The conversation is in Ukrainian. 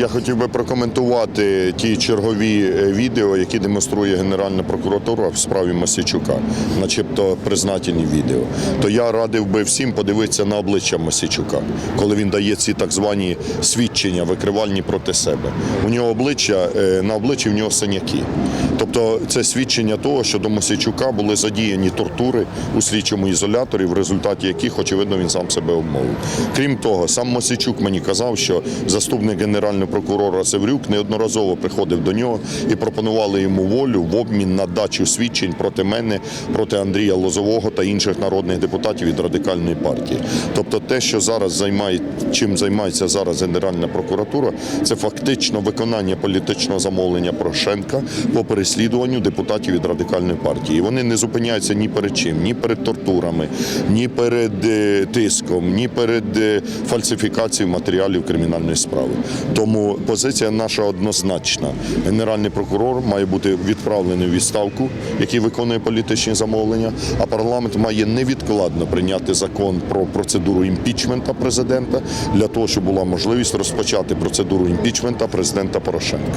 Я хотів би прокоментувати ті чергові е, відео, які демонструє Генеральна прокуратура в справі Масічука, начебто признательні відео. То я радив би всім подивитися на обличчя Масічука, коли він дає ці так звані свідчення, викривальні проти себе. У нього обличчя е, на обличчі в нього синяки. Тобто це свідчення того, що до Мосійчука були задіяні тортури у слідчому ізоляторі, в результаті яких, очевидно, він сам себе обмовив. Крім того, сам Мосійчук мені казав, що заступник генерального прокурора Севрюк неодноразово приходив до нього і пропонували йому волю в обмін на дачу свідчень проти мене, проти Андрія Лозового та інших народних депутатів від радикальної партії. Тобто, те, що зараз займає, чим займається зараз Генеральна прокуратура, це фактично виконання політичного замовлення Порошенка по переслідуванню депутатів від радикальної партії. І вони не зупиняються ні перед чим, ні перед тортурами, ні перед е, тиском, ні перед е, фальсифікацією матеріалів кримінальної справи. Позиція наша однозначна. Генеральний прокурор має бути відправлений в відставку, який виконує політичні замовлення. А парламент має невідкладно прийняти закон про процедуру імпічмента президента для того, щоб була можливість розпочати процедуру імпічмента президента Порошенка.